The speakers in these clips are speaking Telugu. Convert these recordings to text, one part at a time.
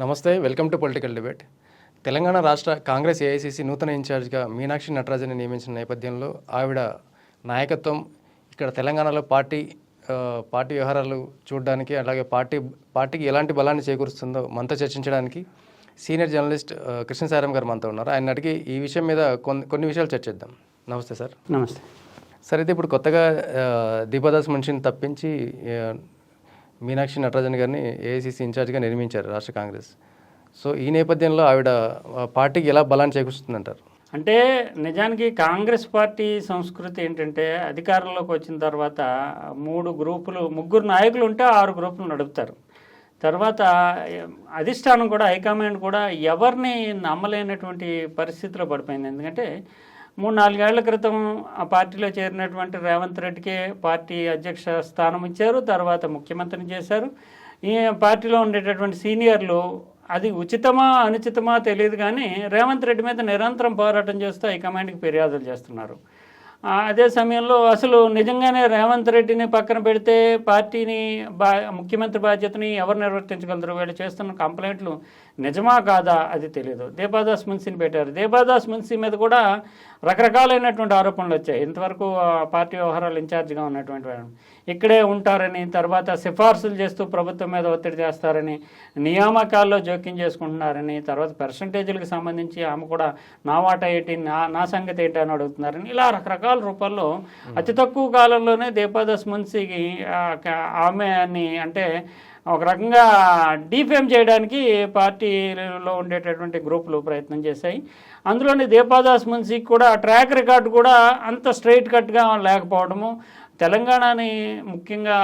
నమస్తే welcome to political debate. Telangana రాష్ట్ర కాంగ్రెస్ ఏఐసిసి నూతన ఇన్ఛార్జిగా మీనాక్షి నటరాజన్ నియమించిన నేపథ్యంలో ఆవిడ నాయకత్వం ఇక్కడ తెలంగాణలో పార్టీ పార్టీ వ్యవహారాలు చూడడానికి అలాగే పార్టీ పార్టీకి ఎలాంటి బలాన్ని చేకూరుస్తుందో మనతో చర్చించడానికి సీనియర్ జర్నలిస్ట్ కృష్ణసారం గారు మనతో ఉన్నారు. ఆయన అడిగి ఈ విషయం మీద కొన్ని కొన్ని విషయాలు చర్చిద్దాం. నమస్తే సార్. నమస్తే. సార్ అయితే ఇప్పుడు కొత్తగా దీపదాస్ మున్షిని తప్పించి మీనాక్షి నటరాజన్ గారిని ఏఐసిసి ఇన్ఛార్జ్గా నిర్మించారు రాష్ట్ర కాంగ్రెస్. సో ఈ నేపథ్యంలో ఆవిడ పార్టీకి ఎలా బలాన్ని చేకూరుస్తుందంటారు? అంటే నిజానికి కాంగ్రెస్ పార్టీ సంస్కృతి ఏంటంటే అధికారంలోకి వచ్చిన తర్వాత మూడు గ్రూపులు ముగ్గురు నాయకులు ఉంటే ఆరు గ్రూపులు నడుపుతారు. తర్వాత అధిష్టానం కూడా హైకమాండ్ కూడా ఎవరిని నమ్మలేనటువంటి పరిస్థితిలో పడిపోయింది. ఎందుకంటే మూడు నాలుగేళ్ళ క్రితం ఆ పార్టీలో చేరినటువంటి రేవంత్ రెడ్డికే పార్టీ అధ్యక్ష స్థానం ఇచ్చారు తర్వాత ముఖ్యమంత్రిని చేశారు. ఈ పార్టీలో ఉండేటటువంటి సీనియర్లు అది ఉచితమా అనుచితమా తెలియదు కానీ రేవంత్ రెడ్డి మీద నిరంతరం పోరాటం చేస్తూ హైకమాండ్కి ఫిర్యాదులు చేస్తున్నారు. అదే సమయంలో అసలు నిజంగానే రేవంత్ రెడ్డిని పక్కన పెడితే పార్టీని బా ముఖ్యమంత్రి బాధ్యతని ఎవరు నిర్వర్తించగలరు? వీళ్ళు చేస్తున్న కంప్లైంట్లు నిజమా కాదా అది తెలియదు దేబాదాస్ మున్సిని పెట్టారు. దేబాదాస్ మున్సి మీద కూడా రకరకాలైనటువంటి ఆరోపణలు వచ్చాయి. ఇంతవరకు పార్టీ వ్యవహారాలు ఇన్ఛార్జిగా ఉన్నటువంటి ఇక్కడే ఉంటారని తర్వాత సిఫార్సులు చేస్తూ ప్రభుత్వం మీద ఒత్తిడి చేస్తారని నియామకాల్లో జోక్యం చేసుకుంటున్నారని తర్వాత పర్సంటేజీలకు సంబంధించి ఆమె కూడా నా వాటా ఏంటి నా నా సంగతి ఏంటి అని అడుగుతున్నారని ఇలా రకరకాల రూపాల్లో అతి తక్కువ కాలంలోనే దీపాదాస్ మున్సికి ఆ, క- ఆమెని అంటే ఒక రకంగా డీఫేమ్ చేయడానికి పార్టీలో ఉండేటటువంటి గ్రూపులు ప్రయత్నం చేశాయి. అందులోని దీపాదాస్ మున్సికి కూడా ట్రాక్ రికార్డు కూడా అంత స్ట్రైట్ కట్గా లేకపోవడము తెలంగాణని ముఖ్యంగా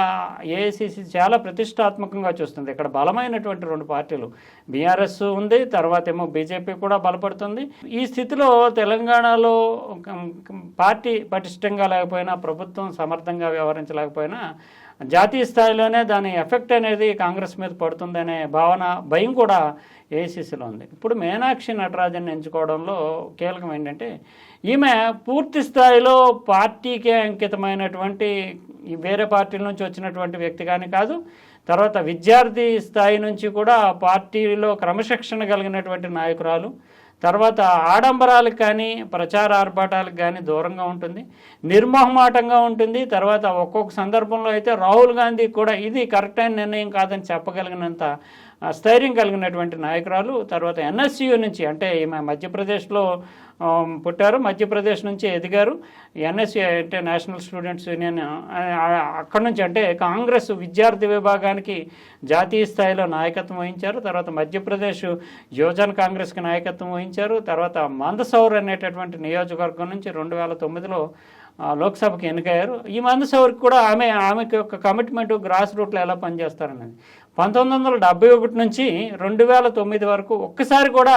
ఏఐసిసి చాలా ప్రతిష్టాత్మకంగా చూస్తుంది. ఇక్కడ బలమైనటువంటి రెండు పార్టీలు. బీఆర్ఎస్ ఉంది తర్వాత ఏమో బీజేపీ కూడా బలపడుతుంది. ఈ స్థితిలో తెలంగాణలో పార్టీ పటిష్టంగా లేకపోయినా ప్రభుత్వం సమర్థంగా వ్యవహరించలేకపోయినా జాతీయ స్థాయిలోనే దాని ఎఫెక్ట్ అనేది కాంగ్రెస్ మీద పడుతుందనే భావన భయం కూడా ఏసీసీలో ఉంది. ఇప్పుడు మీనాక్షి నటరాజన్ ఎంచుకోవడంలో కీలకం ఏంటంటే ఈమె పూర్తి స్థాయిలో పార్టీకే అంకితమైనటువంటి వేరే పార్టీల నుంచి వచ్చినటువంటి వ్యక్తి కానీ కాదు తర్వాత విద్యార్థి స్థాయి నుంచి కూడా పార్టీలో క్రమశిక్షణ కలిగినటువంటి నాయకురాలు. తర్వాత ఆడంబరాలకు కానీ ప్రచార ఆర్భాటాలకు కానీ దూరంగా ఉంటుంది నిర్మోహమాటంగా ఉంటుంది. తర్వాత ఒక్కొక్క సందర్భంలో అయితే రాహుల్ గాంధీ కూడా ఇది కరెక్ట్ అయిన నిర్ణయం కాదని చెప్పగలిగినంత స్థైర్యం కలిగినటువంటి నాయకురాలు తర్వాత ఎన్ఎస్యు నుంచి అంటే ఈమె మధ్యప్రదేశ్లో పుట్టారు మధ్యప్రదేశ్ నుంచి ఎదిగారు. ఎన్ఎస్యు అంటే నేషనల్ స్టూడెంట్స్ యూనియన్ అక్కడి అక్కడ నుంచి అంటే కాంగ్రెస్ విద్యార్థి విభాగానికి జాతీయ స్థాయిలో నాయకత్వం వహించారు. తర్వాత మధ్యప్రదేశ్ యువజన కాంగ్రెస్కి నాయకత్వం వహించారు. తర్వాత మందసౌర్ అనేటటువంటి నియోజకవర్గం నుంచి రెండు వేల తొమ్మిదిలో లోక్సభకి ఎన్నికయ్యారు. ఈ మందసౌర్కి కూడా ఆమె ఆమెకి యొక్క కమిట్మెంట్ గ్రాస్ రూట్లో ఎలా పనిచేస్తారనేది. పంతొమ్మిది వందల డెబ్బై ఒకటి నుంచి రెండు వేల తొమ్మిది వరకు ఒక్కసారి కూడా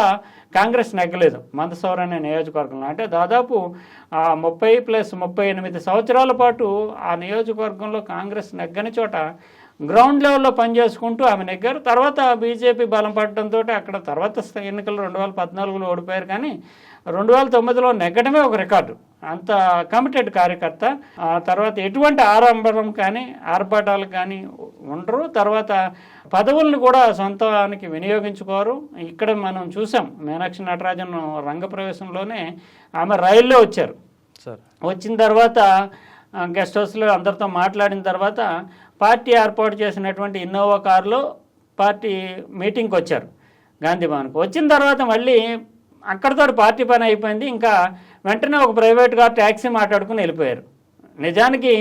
కాంగ్రెస్ నెగ్గలేదు మందసౌర్ అనే నియోజకవర్గంలో. అంటే దాదాపు ముప్పై ప్లస్ ముప్పై ఎనిమిది సంవత్సరాల పాటు ఆ నియోజకవర్గంలో కాంగ్రెస్ నెగ్గని చోట గ్రౌండ్ లెవెల్లో పనిచేసుకుంటూ ఆమె నెగ్గారు. తర్వాత బీజేపీ బలం పడటంతో అక్కడ తర్వాత ఎన్నికలు రెండు వేల పద్నాలుగులో ఓడిపోయారు. కానీ రెండు వేల తొమ్మిదిలో నెగ్గడమే ఒక రికార్డు. అంత కమిటెడ్ కార్యకర్త. ఆ తర్వాత ఎటువంటి ఆరంభం కానీ ఆర్భాటాలు కానీ ఉండరు. తర్వాత పదవులను కూడా సొంతానికి వినియోగించుకోరు. ఇక్కడ మనం చూసాం మీనాక్షి నటరాజన్ రంగప్రవేశంలోనే ఆమె రైల్లో వచ్చారు. సార్. వచ్చిన తర్వాత గెస్ట్ హౌస్లో అందరితో మాట్లాడిన తర్వాత పార్టీ ఏర్పాటు చేసినటువంటి ఇన్నోవా కారులో పార్టీ మీటింగ్కి వచ్చారు గాంధీ భవన్కి. వచ్చిన తర్వాత మళ్ళీ అక్కడితో పార్టీ పని అయిపోయింది. ఇంకా వెంటనే ఒక ప్రైవేట్ కార్ ట్యాక్సీ మాట్లాడుకుని వెళ్ళిపోయారు. నిజానికి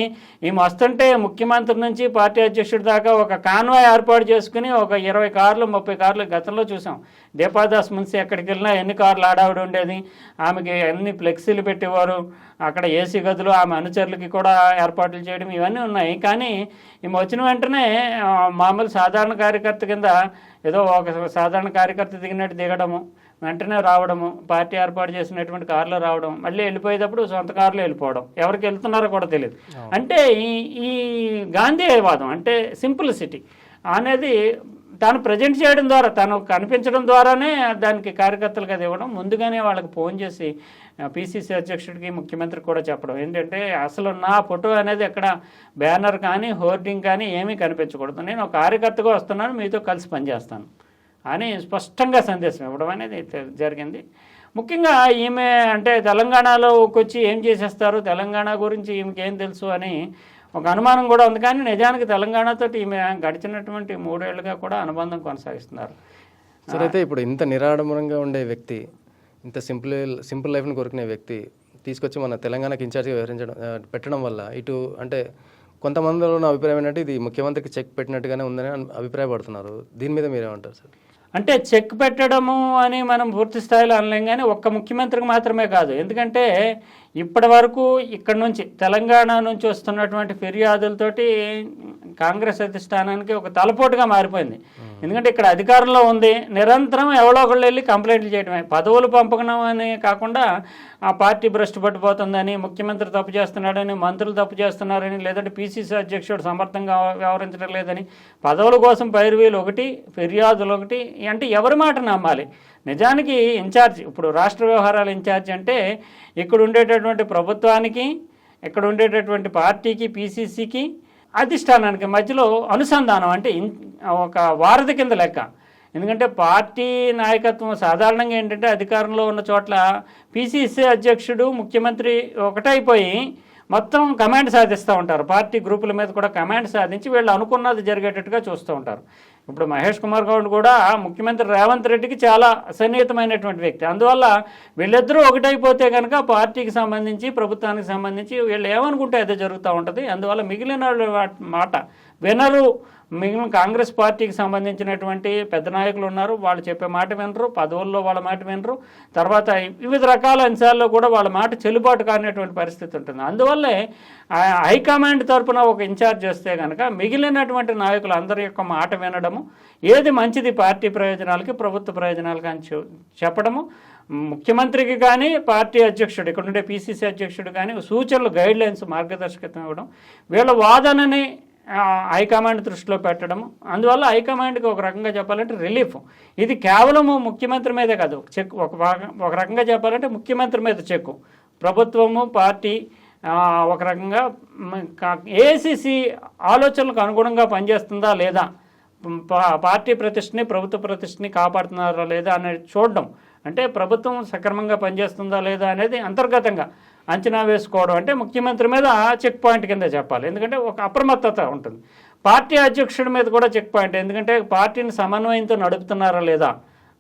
ఈమె వస్తుంటే ముఖ్యమంత్రి నుంచి పార్టీ అధ్యక్షుడి దాకా ఒక కాన్వాయ్ ఏర్పాటు చేసుకుని ఒక ఇరవై కార్లు ముప్పై కార్లు గతంలో చూసాం. దీపాదాస్ మున్సి ఎక్కడికి వెళ్ళినా ఎన్ని కార్లు ఆడావిడ ఉండేది. ఆమెకి అన్ని ఫ్లెక్సీలు పెట్టేవారు. అక్కడ ఏసీ గదులు ఆమె అనుచరులకి కూడా ఏర్పాట్లు చేయడం ఇవన్నీ ఉన్నాయి. కానీ ఈమె వచ్చిన వెంటనే మామూలు సాధారణ కార్యకర్త కింద ఏదో ఒక సాధారణ కార్యకర్త దిగినట్టు దిగడము వెంటనే రావడము పార్టీ ఏర్పాటు చేసినటువంటి కారులో రావడం మళ్ళీ వెళ్ళిపోయేటప్పుడు సొంత కారులో వెళ్ళిపోవడం. ఎవరికి వెళ్తున్నారో కూడా తెలియదు అంటే ఈ ఈ గాంధీవాదం అంటే సింప్లిసిటీ అనేది తాను ప్రజెంట్ చేయడం ద్వారా తను కనిపించడం ద్వారానే దానికి కార్యకర్తలకు అది ఇవ్వడం. ముందుగానే వాళ్ళకి ఫోన్ చేసి పిసిసి అధ్యక్షుడికి ముఖ్యమంత్రికి కూడా చెప్పడం. ఏంటంటే అసలు నా ఫోటో అనేది ఎక్కడ బ్యానర్ కానీ హోర్డింగ్ కానీ ఏమీ కనిపించకూడదు. నేను ఒక కార్యకర్తగా వస్తున్నాను మీతో కలిసి పనిచేస్తాను. అని స్పష్టంగా సందేశం ఇవ్వడం అనేది జరిగింది. ముఖ్యంగా ఈమె అంటే తెలంగాణలోకి వచ్చి ఏం చేసేస్తారు? తెలంగాణ గురించి ఈమెకి ఏం తెలుసు అని ఒక అనుమానం కూడా ఉంది. కానీ నిజానికి తెలంగాణతో ఈమె గడిచినటువంటి మూడేళ్ళుగా కూడా అనుబంధం కొనసాగిస్తున్నారు. సరే అయితే ఇప్పుడు ఇంత నిరాడంబరంగా ఉండే వ్యక్తి ఇంత సింపుల్ సింపుల్ లైఫ్ని కోరుకునే వ్యక్తి తీసుకొచ్చి మన తెలంగాణకి ఇన్ఛార్జ్గా వ్యవహరించడం పెట్టడం వల్ల ఇటు అంటే కొంతమందిలో ఉన్న అభిప్రాయం ఏంటంటే ఇది ముఖ్యమంత్రికి చెక్ పెట్టినట్టుగానే ఉందని అభిప్రాయపడుతున్నారు. దీని మీద మీరేమంటారు సార్? అంటే చెక్ పెట్టడము అని మనం పూర్తి స్థాయిలో అనలేం కానీ ఒక్క ముఖ్యమంత్రికి మాత్రమే కాదు. ఎందుకంటే ఇప్పటి వరకు ఇక్కడ నుంచి తెలంగాణ నుంచి వస్తున్నటువంటి ఫిర్యాదులతోటి కాంగ్రెస్ అధిష్టానానికి ఒక తలపోటుగా మారిపోయింది. ఎందుకంటే ఇక్కడ అధికారంలో ఉంది నిరంతరం ఎవరో ఒకళ్ళు వెళ్ళి కంప్లైంట్లు చేయడమే పదవులు పంపకం అని కాకుండా ఆ పార్టీ భ్రష్టు పట్టిపోతుందని ముఖ్యమంత్రి తప్పు చేస్తున్నాడని మంత్రులు తప్పు చేస్తున్నారని లేదంటే పీసీసీ అధ్యక్షుడు సమర్థంగా వ్యవహరించడం లేదని పదవుల కోసం పైరువీలు ఒకటి ఫిర్యాదులు ఒకటి అంటే ఎవరి మాట నమ్మాలి? నిజానికి ఇన్ఛార్జ్ ఇప్పుడు రాష్ట్ర వ్యవహారాల ఇన్ఛార్జ్ అంటే ఇక్కడ ఉండేటటువంటి ప్రభుత్వానికి ఇక్కడ ఉండేటటువంటి పార్టీకి పీసీసీకి అధిష్టానానికి మధ్యలో అనుసంధానం అంటే ఒక వారధి కింద లెక్క. ఎందుకంటే పార్టీ నాయకత్వం సాధారణంగా ఏంటంటే అధికారంలో ఉన్న చోట్ల పీసీసీ అధ్యక్షుడు ముఖ్యమంత్రి ఒకటైపోయి మొత్తం కమాండ్ సాధిస్తూ ఉంటారు. పార్టీ గ్రూపుల మీద కూడా కమాండ్ సాధించి వీళ్ళు అనుకున్నది జరిగేటట్టుగా చూస్తూ ఉంటారు. ఇప్పుడు మహేష్ కుమార్ గౌడ్ కూడా ముఖ్యమంత్రి రేవంత్ రెడ్డికి చాలా సన్నిహితమైనటువంటి వ్యక్తి. అందువల్ల వీళ్ళిద్దరూ ఒకటైపోతే కనుక పార్టీకి సంబంధించి ప్రభుత్వానికి సంబంధించి వీళ్ళు ఏమనుకుంటే అదే జరుగుతూ ఉంటుంది. అందువల్ల మిగిలిన వాళ్ళ మాట వినరు మిగిలిన కాంగ్రెస్ పార్టీకి సంబంధించినటువంటి పెద్ద నాయకులు ఉన్నారు. వాళ్ళు చెప్పే మాట వినరు. పదవుల్లో వాళ్ళ మాట వినరు. తర్వాత వివిధ రకాల అంశాల్లో కూడా వాళ్ళ మాట చెల్లుబాటు కానిటువంటి పరిస్థితి ఉంటుంది. అందువల్లే హైకమాండ్ తరపున ఒక ఇన్ఛార్జ్ వస్తే కనుక మిగిలినటువంటి నాయకులు అందరి యొక్క మాట వినడము ఏది మంచిది పార్టీ ప్రయోజనాలకి ప్రభుత్వ ప్రయోజనాలకి అని చెప్పడము ముఖ్యమంత్రికి కానీ పార్టీ అధ్యక్షుడు ఇక్కడ ఉండే పీసీసీ అధ్యక్షుడు కానీ సూచనలు గైడ్లైన్స్ మార్గదర్శకత్వం ఇవ్వడం వీళ్ళ వాదనని హైకమాండ్ దృష్టిలో పెట్టడం అందువల్ల హైకమాండ్కి ఒక రకంగా చెప్పాలంటే రిలీఫ్ ఇది కేవలము ముఖ్యమంత్రి మీదే కాదు. చెక్ ఒక ఒక రకంగా చెప్పాలంటే ముఖ్యమంత్రి మీద చెక్కు. ప్రభుత్వము పార్టీ ఒక రకంగా ఏసీసీ ఆలోచనలకు అనుగుణంగా పనిచేస్తుందా లేదా? పార్టీ ప్రతిష్టని ప్రభుత్వ ప్రతిష్టని కాపాడుతున్నారా లేదా అనేది చూడడం. అంటే ప్రభుత్వం సక్రమంగా పనిచేస్తుందా లేదా అనేది అంతర్గతంగా. అంచనా వేసుకోవడం అంటే ముఖ్యమంత్రి మీద చెక్ పాయింట్ కింద చెప్పాలి. ఎందుకంటే ఒక అప్రమత్తత ఉంటుంది. పార్టీ అధ్యక్షుడి మీద కూడా చెక్ పాయింట్ ఎందుకంటే పార్టీని సమన్వయంతో నడుపుతున్నారా లేదా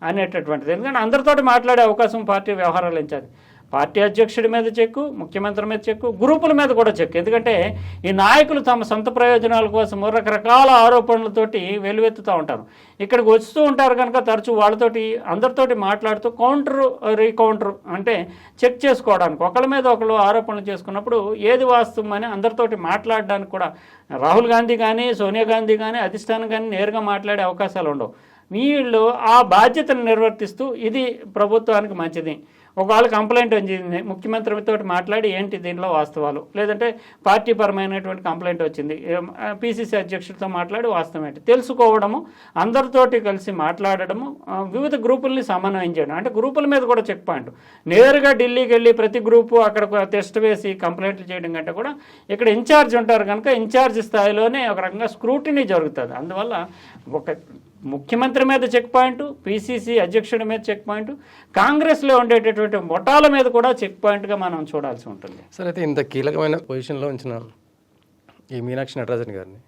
అనేటటువంటిది. ఎందుకంటే అందరితోటి మాట్లాడే అవకాశం పార్టీ వ్యవహారాలు ఇచ్చారు పార్టీ అధ్యక్షుడి మీద చెక్కు ముఖ్యమంత్రి మీద చెక్కు గ్రూపుల మీద కూడా చెక్కు. ఎందుకంటే ఈ నాయకులు తమ సొంత ప్రయోజనాల కోసం రకరకాల ఆరోపణలతోటి వెలువెత్తుతూ ఉంటారు. ఇక్కడికి వస్తూ ఉంటారు కనుక తరచూ వాళ్ళతోటి అందరితోటి మాట్లాడుతూ కౌంటర్ రీకౌంటర్ అంటే చెక్ చేసుకోవడానికి. ఒకళ్ళ మీద ఒకళ్ళు ఆరోపణలు చేసుకున్నప్పుడు ఏది వాస్తవం అని అందరితోటి మాట్లాడడానికి కూడా రాహుల్ గాంధీ కానీ సోనియా గాంధీ కానీ అధిష్టానం కానీ నేరుగా మాట్లాడే అవకాశాలు ఉండవు. వీళ్ళు ఆ బాధ్యతను నిర్వర్తిస్తూ ఇది ప్రభుత్వానికి మంచిది. ఒకవేళ కంప్లైంట్ వచ్చింది. ముఖ్యమంత్రితో మాట్లాడి ఏంటి దీనిలో వాస్తవాలు? లేదంటే పార్టీ పరమైనటువంటి కంప్లైంట్ వచ్చింది. పిసిసి అధ్యక్షుడితో మాట్లాడి వాస్తవం ఏంటి? తెలుసుకోవడము అందరితోటి కలిసి మాట్లాడడము వివిధ గ్రూపుల్ని సమన్వయం చేయడం. అంటే గ్రూపుల మీద కూడా చెక్ పాయింట్. నేరుగా ఢిల్లీకి వెళ్ళి ప్రతి గ్రూపు అక్కడ టెస్ట్ వేసి కంప్లైంట్లు చేయడం కంటే కూడా ఇక్కడ ఇన్ఛార్జ్ ఉంటారు కనుక ఇన్ఛార్జ్ స్థాయిలోనే ఒక రకంగా స్క్రూటినీ జరుగుతుంది. అందువల్ల ఒక ముఖ్యమంత్రి మీద చెక్ పాయింట్ పిసిసి అధ్యక్షుడి మీద చెక్ పాయింట్ కాంగ్రెస్లో ఉండేటటువంటి మొటాల మీద కూడా చెక్ పాయింట్గా మనం చూడాల్సి ఉంటుంది. సార్ అయితే ఇంత కీలకమైన పొజిషన్లో ఉంచిన ఈ మీనాక్షి నటరాజన్ గారిని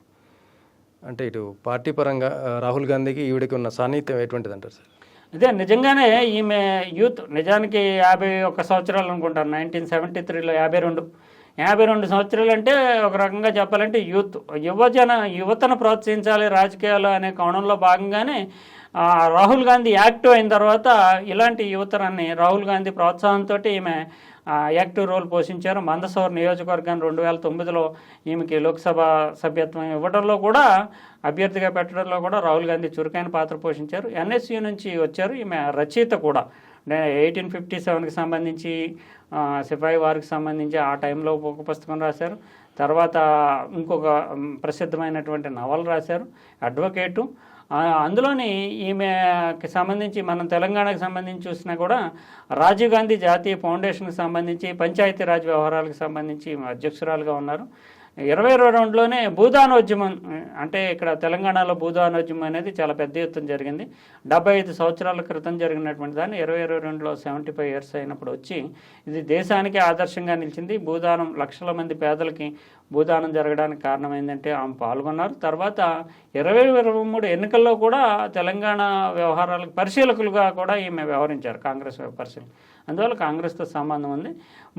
అంటే ఇటు పార్టీ పరంగా రాహుల్ గాంధీకి ఈవిడికి ఉన్న సాన్నిహిత్యం ఎటువంటిది అంటారు సార్? అదే నిజంగానే ఈమె యూత్ నిజానికి యాభై ఒక్క సంవత్సరాలు అనుకుంటారు నైన్టీన్ సెవెంటీ త్రీలో యాభై రెండు. యాభై రెండు సంవత్సరాలు అంటే ఒక రకంగా చెప్పాలంటే యూత్. యువజన యువతను ప్రోత్సహించాలి రాజకీయాలు అనే కోణంలో భాగంగానే రాహుల్ గాంధీ యాక్టివ్ అయిన తర్వాత ఇలాంటి యువతరాన్ని రాహుల్ గాంధీ ప్రోత్సాహంతో ఈమె యాక్టివ్ రోల్ పోషించారు. మందసౌర్ నియోజకవర్గాన్ని రెండు వేల తొమ్మిదిలో ఈమెకి లోక్సభ సభ్యత్వం ఇవ్వడంలో కూడా అభ్యర్థిగా పెట్టడంలో కూడా రాహుల్ గాంధీ చురుకైన పాత్ర పోషించారు. ఎన్ఎస్యు నుంచి వచ్చారు ఈమె రచయిత కూడా. ఎయిటీన్ ఫిఫ్టీ సెవెన్కి సంబంధించి సిఫాయి సిపాయి వారికి సంబంధించి ఆ టైంలో ఒక పుస్తకం రాశారు. తర్వాత ఇంకొక ప్రసిద్ధమైనటువంటి నవల రాశారు అడ్వకేటు. అందులోని ఈమెకి సంబంధించి మనం తెలంగాణకు సంబంధించి చూసినా కూడా రాజీవ్ గాంధీ జాతీయ ఫౌండేషన్కి సంబంధించి పంచాయతీ రాజ్ వ్యవహారాలకు సంబంధించి అధ్యక్షురాలుగా ఉన్నారు. ఇరవై ఇరవై రెండులోనే భూదానోద్యమం అంటే ఇక్కడ తెలంగాణలో భూదానోద్యమం అనేది చాలా పెద్ద ఎత్తున జరిగింది. డెబ్బై ఐదు సంవత్సరాల క్రితం జరిగినటువంటి దాన్ని ఇరవై ఇరవై రెండులో సెవెంటీ ఫైవ్ ఇయర్స్ అయినప్పుడు వచ్చి ఇది దేశానికి ఆదర్శంగా నిలిచింది. భూదానం లక్షల మంది పేదలకి భూదానం జరగడానికి కారణం ఏంటంటే ఆమె పాల్గొన్నారు. తర్వాత ఇరవై ఇరవై మూడు ఎన్నికల్లో కూడా తెలంగాణ వ్యవహారాలకు పరిశీలకులుగా కూడా ఈమె వ్యవహరించారు కాంగ్రెస్ పరిశీలన అందువల్ల కాంగ్రెస్తో సంబంధం ఉంది.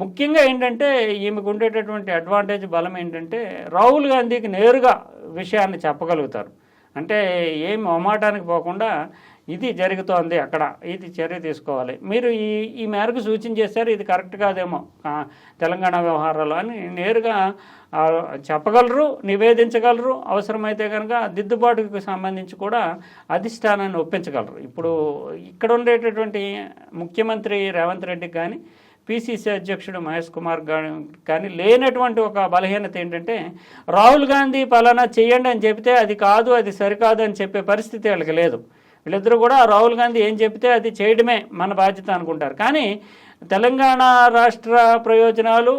ముఖ్యంగా ఏంటంటే ఈమెకు ఉండేటటువంటి అడ్వాంటేజ్ బలం ఏంటంటే రాహుల్ గాంధీకి నేరుగా విషయాన్ని చెప్పగలుగుతారు. అంటే ఏం మొమాటానికి పోకుండా ఇది జరుగుతోంది అక్కడ ఇది చర్య తీసుకోవాలి. మీరు ఈ ఈ మేరకు సూచన ఇది కరెక్ట్ కాదేమో. తెలంగాణ వ్యవహారాలు అని నేరుగా చెప్పగలరు నివేదించగలరు అవసరమైతే కనుక దిద్దుబాటుకు సంబంధించి కూడా అధిష్టానాన్ని ఒప్పించగలరు. ఇప్పుడు ఇక్కడ ఉండేటటువంటి ముఖ్యమంత్రి రేవంత్ రెడ్డికి కానీ పిసిసి అధ్యక్షుడు మహేష్ కుమార్ కానీ లేనటువంటి ఒక బలహీనత ఏంటంటే రాహుల్ గాంధీ పలానా చేయండి అని చెప్తే అది కాదు అది సరికాదు అని చెప్పే పరిస్థితి వాళ్ళకి లేదు. వీళ్ళిద్దరూ కూడా రాహుల్ గాంధీ ఏం చెప్తే అది చేయడమే మన బాధ్యత అనుకుంటారు. కానీ తెలంగాణ రాష్ట్ర ప్రయోజనాలు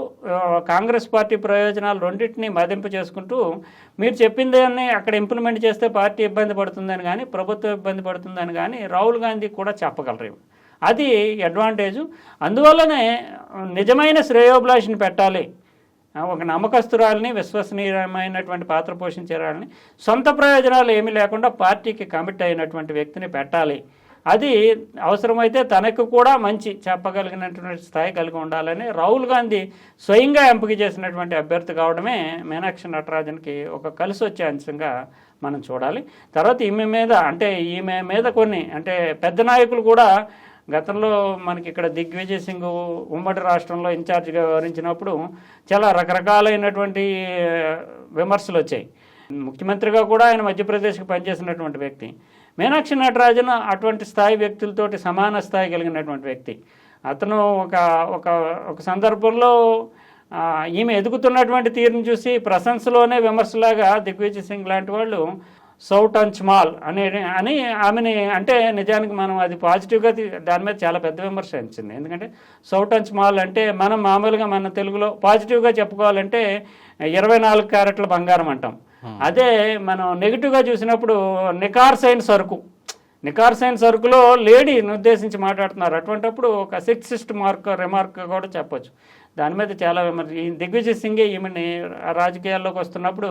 కాంగ్రెస్ పార్టీ ప్రయోజనాలు రెండింటిని మదింపు చేసుకుంటూ మీరు చెప్పిందాన్ని అక్కడ ఇంప్లిమెంట్ చేస్తే పార్టీ ఇబ్బంది పడుతుందని కానీ ప్రభుత్వం ఇబ్బంది పడుతుందని కానీ రాహుల్ గాంధీ కూడా చెప్పగలరు. అది అడ్వాంటేజ్ అందువల్లనే నిజమైన శ్రేయోభిలాషిని పెట్టాలి. ఒక నమ్మకస్తురాలని విశ్వసనీయమైనటువంటి పాత్ర పోషించేరాలని సొంత ప్రయోజనాలు ఏమీ లేకుండా పార్టీకి కమిట్ అయినటువంటి వ్యక్తిని పెట్టాలి. అది అవసరమైతే తనకు కూడా మంచి చెప్పగలిగినటువంటి స్థాయి కలిగి ఉండాలని రాహుల్ గాంధీ స్వయంగా ఎంపిక చేసినటువంటి అభ్యర్థి కావడమే మీనాక్షి నటరాజన్కి ఒక కలిసి వచ్చే అంశంగా మనం చూడాలి. తర్వాత ఈమె మీద అంటే ఈమె మీద కొన్ని అంటే పెద్ద నాయకులు కూడా గతంలో మనకి ఇక్కడ దిగ్విజయ్ సింగ్ ఉమ్మడి రాష్ట్రంలో ఇన్ఛార్జిగా వ్యవహరించినప్పుడు చాలా రకరకాలైనటువంటి విమర్శలు వచ్చాయి. ముఖ్యమంత్రిగా కూడా ఆయన మధ్యప్రదేశ్కి పనిచేసినటువంటి వ్యక్తి. మీనాక్షి నటరాజన్ అటువంటి స్థాయి వ్యక్తులతోటి సమాన స్థాయి కలిగినటువంటి వ్యక్తి. అతను ఒక ఒక ఒక సందర్భంలో ఈమె ఎదుగుతున్నటువంటి తీరును చూసి ప్రశంసలోనే విమర్శలాగా దిగ్విజయ్ సింగ్ లాంటి వాళ్ళు సౌట్ అండ్ స్మాల్ అనే అని ఆమెని అంటే నిజానికి మనం అది పాజిటివ్గా దాని మీద చాలా పెద్ద విమర్శ వచ్చింది ఎందుకంటే సౌట్ అండ్ స్మాల్ అంటే మనం మామూలుగా మన తెలుగులో పాజిటివ్గా చెప్పుకోవాలంటే ఇరవై నాలుగు క్యారెట్ల బంగారం అంటాం. అదే మనం నెగిటివ్గా చూసినప్పుడు నికార్సైన్ సరుకు. నికార్సైన్ సరుకులో లేడీని ఉద్దేశించి మాట్లాడుతున్నారు. అటువంటప్పుడు ఒక సిక్సిస్ట్ మార్క్ రిమార్క్ కూడా చెప్పొచ్చు. దాని మీద చాలా విమర్శ దిగ్విజయ్ సింగే ఈమెని రాజకీయాల్లోకి వస్తున్నప్పుడు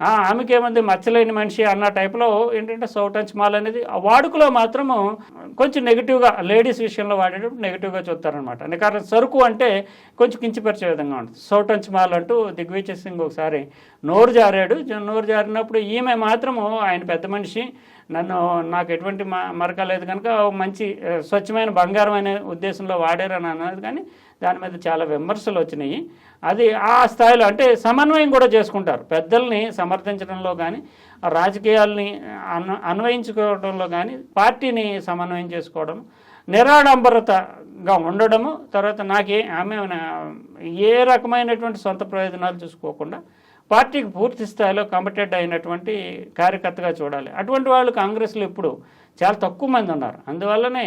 "ఆ, ఆమెకేముంది మచ్చలేని మనిషి అన్న టైప్లో ఏంటంటే సౌటంచ్ మాల్ అనేది ఆ వాడుకలో మాత్రము కొంచెం నెగిటివ్గా లేడీస్ విషయంలో వాడేటప్పుడు నెగిటివ్గా చూస్తారనమాట నికార్ సరుకు అంటే కొంచెం కించిపరిచే విధంగా ఉంటుంది. సౌటంచ్ మాల్ అంటూ దిగ్విజయ్ సింగ్ ఒకసారి నోరు జారాడు. నోరు జారినప్పుడు ఈమె మాత్రము ఆయన పెద్ద మనిషి. నన్ను నాకు ఎటువంటి మ- మరక లేదు కనుక మంచి స్వచ్ఛమైన బంగారం అనే ఉద్దేశంలో వాడారని అన్నది కానీ దాని మీద చాలా విమర్శలు వచ్చినాయి. అది ఆ స్థాయిలో అంటే సమన్వయం కూడా చేసుకుంటారు. పెద్దల్ని సమర్థించడంలో కానీ రాజకీయాల్ని అన్వ అన్వయించుకోవడంలో కానీ పార్టీని సమన్వయం చేసుకోవడం నిరాడంబరతగా ఉండడము తర్వాత నాకే ఆమె ఏ రకమైనటువంటి సొంత ప్రయోజనాలు చూసుకోకుండా పార్టీకి పూర్తి స్థాయిలో కమిటెడ్ అయినటువంటి కార్యకర్తగా చూడాలి. అటువంటి వాళ్ళు కాంగ్రెస్లో ఇప్పుడు చాలా తక్కువ మంది ఉన్నారు. అందువల్లనే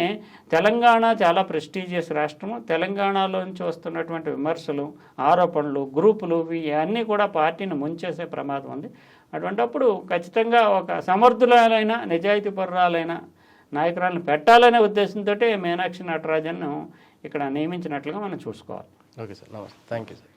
తెలంగాణ చాలా ప్రెస్టీజియస్ రాష్ట్రము. తెలంగాణలోంచి వస్తున్నటువంటి విమర్శలు ఆరోపణలు గ్రూపులు ఇవన్నీ కూడా పార్టీని ముంచేసే ప్రమాదం ఉంది. అటువంటప్పుడు ఖచ్చితంగా ఒక సమర్థులైన నిజాయితీ పరురాలైన నాయకురాలను పెట్టాలనే ఉద్దేశంతో మీనాక్షి నటరాజన్ను ఇక్కడ నియమించినట్లుగా మనం చూసుకోవాలి. Okay sir. నమస్తే. Thank you sir.